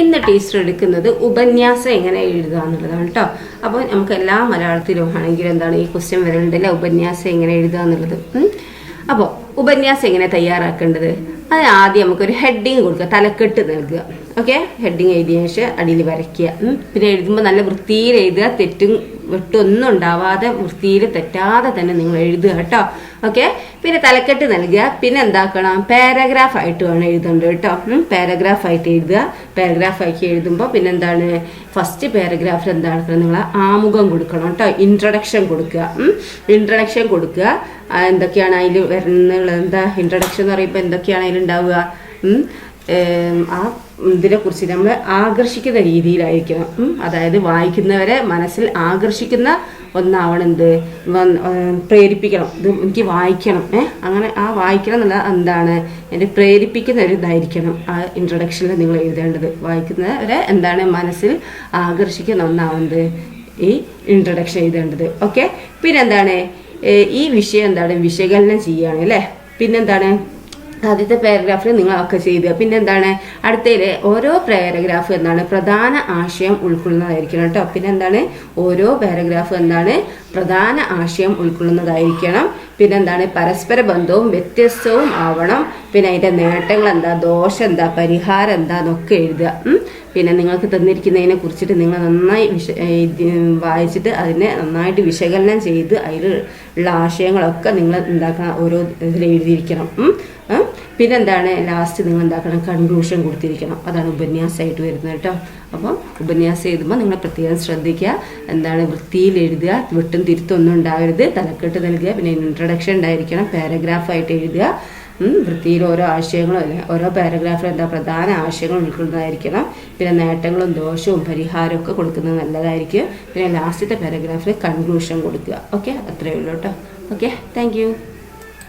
ഇന്ന് ടീച്ചർ എടുക്കുന്നത് ഉപന്യാസം എങ്ങനെ എഴുതുക എന്നുള്ളതാണ് കേട്ടോ അപ്പോൾ നമുക്ക് എല്ലാ മലയാളത്തിലും ആണെങ്കിലും എന്താണ് ഈ ക്വസ്റ്റ്യൻ വരുന്നുണ്ടല്ലേ ഉപന്യാസം എങ്ങനെ എഴുതുക എന്നുള്ളത്. അപ്പോൾ ഉപന്യാസം എങ്ങനെ തയ്യാറാക്കേണ്ടത്? അത് ആദ്യം നമുക്കൊരു ഹെഡിങ് കൊടുക്കുക തലക്കെട്ട് നൽകുക. ഓക്കെ? ഹെഡിങ് എഴുതിയ ശേഷം അടിയിൽ വരയ്ക്കുക. പിന്നെ എഴുതുമ്പോൾ നല്ല വൃത്തിയിൽ എഴുതുക. തെറ്റും വെട്ടൊന്നും ഉണ്ടാവാതെ വൃത്തിയിൽ തെറ്റാതെ തന്നെ നിങ്ങൾ എഴുതുക കേട്ടോ. ഓക്കെ? പിന്നെ തലക്കെട്ട് നൽകുക. പിന്നെ എന്താക്കണം? പാരഗ്രാഫ് ആയിട്ട് വേണം എഴുതേണ്ടത് കേട്ടോ. പാരഗ്രാഫ് ആയിട്ട് എഴുതുക. പാരഗ്രാഫ് ആക്കി എഴുതുമ്പോൾ പിന്നെ എന്താണ്? ഫസ്റ്റ് പാരഗ്രാഫിൽ എന്താണ് നിങ്ങൾ ആമുഖം കൊടുക്കണം കേട്ടോ. ഇൻട്രഡക്ഷൻ കൊടുക്കുക. ഇൻട്രഡക്ഷൻ കൊടുക്കുക. എന്തൊക്കെയാണ് അതിൽ വരുന്നത്? എന്താ? ഇൻട്രഡക്ഷൻ എന്ന് പറയുമ്പോൾ എന്തൊക്കെയാണ് അതിൽ ഉണ്ടാവുക ആ ഇതിനെ കുറിച്ച് നമ്മൾ ആകർഷിക്കുന്ന രീതിയിലായിരിക്കണം. അതായത് വായിക്കുന്നവരെ മനസ്സിൽ ആകർഷിക്കുന്ന ഒന്നാവണം എന്ത് പ്രേരിപ്പിക്കണം. ഇത് എനിക്ക് വായിക്കണം. ഏ അങ്ങനെ ആ വായിക്കണം എന്നുള്ള എന്താണ്? എന്നെ പ്രേരിപ്പിക്കുന്ന ഒരു ഇതായിരിക്കണം. ആ ഇൻട്രൊഡക്ഷനിൽ നിങ്ങൾ എഴുതേണ്ടത്. വായിക്കുന്നവരെ എന്താണ് മനസ്സിൽ ആകർഷിക്കുന്ന ഒന്നാവുന്നത് ഈ ഇൻട്രൊഡക്ഷൻ എഴുതേണ്ടത്. ഓക്കെ പിന്നെന്താണ്? ഈ വിഷയം എന്താണ്? വിശകലനം ചെയ്യുകയാണ് അല്ലേ? പിന്നെന്താണ്? ആദ്യത്തെ പാരഗ്രാഫിൽ നിങ്ങളൊക്കെ ചെയ്യുക പിന്നെ എന്താണ്? അടുത്തതിൽ ഓരോ പാരഗ്രാഫ് എന്താണ് പ്രധാന ആശയം ഉൾക്കൊള്ളുന്നതായിരിക്കണം കേട്ടോ. പിന്നെ എന്താണ്? ഓരോ പാരഗ്രാഫ് എന്താണ് പ്രധാന ആശയം ഉൾക്കൊള്ളുന്നതായിരിക്കണം. പിന്നെ എന്താണ് പരസ്പര ബന്ധവും വ്യത്യസ്തവും ആവണം. പിന്നെ അതിന്റെ നേട്ടങ്ങൾ എന്താ ദോഷം എന്താ പരിഹാരം എന്താ എന്നൊക്കെ എഴുതുക. പിന്നെ നിങ്ങൾക്ക് തന്നിരിക്കുന്നതിനെ കുറിച്ചിട്ട് നിങ്ങൾ നന്നായി വിശ വായിച്ചിട്ട് അതിനെ നന്നായിട്ട് വിശകലനം ചെയ്ത് അതിലുള്ള ആശയങ്ങളൊക്കെ നിങ്ങൾ എന്താക്കണം? ഓരോ ഇതിൽ എഴുതിയിരിക്കണം. പിന്നെ എന്താണ് പിന്നെന്താണ്? ലാസ്റ്റ് നിങ്ങൾ എന്താക്കണം? കൺക്ലൂഷൻ കൊടുത്തിരിക്കണം. അതാണ് ഉപന്യാസമായിട്ട് വരുന്നത് കേട്ടോ. അപ്പം ഉപന്യാസം എഴുതുമ്പോൾ നിങ്ങൾ പ്രത്യേകം ശ്രദ്ധിക്കുക. എന്താണ്? വൃത്തിയിൽ എഴുതുക. വെട്ടും തിരുത്തൊന്നും ഉണ്ടാവരുത്. തലക്കെട്ട് നൽകുക. പിന്നെ ഇൻട്രഡക്ഷൻ ഉണ്ടായിരിക്കണം. പാരഗ്രാഫായിട്ട് എഴുതുക. വൃത്തിയിൽ ഓരോ ആശയങ്ങളും ഓരോ പാരഗ്രാഫിൽ എന്താ പ്രധാന ആശയങ്ങൾ ഉൾക്കൊള്ളുന്നതായിരിക്കണം. പിന്നെ നേട്ടങ്ങളും ദോഷവും പരിഹാരവും ഒക്കെ കൊടുക്കുന്നത് നല്ലതായിരിക്കും. പിന്നെ ലാസ്റ്റത്തെ പാരഗ്രാഫിൽ കൺക്ലൂഷൻ കൊടുക്കുക. ഓക്കെ അത്രയേ ഉള്ളൂ കേട്ടോ. Okay thank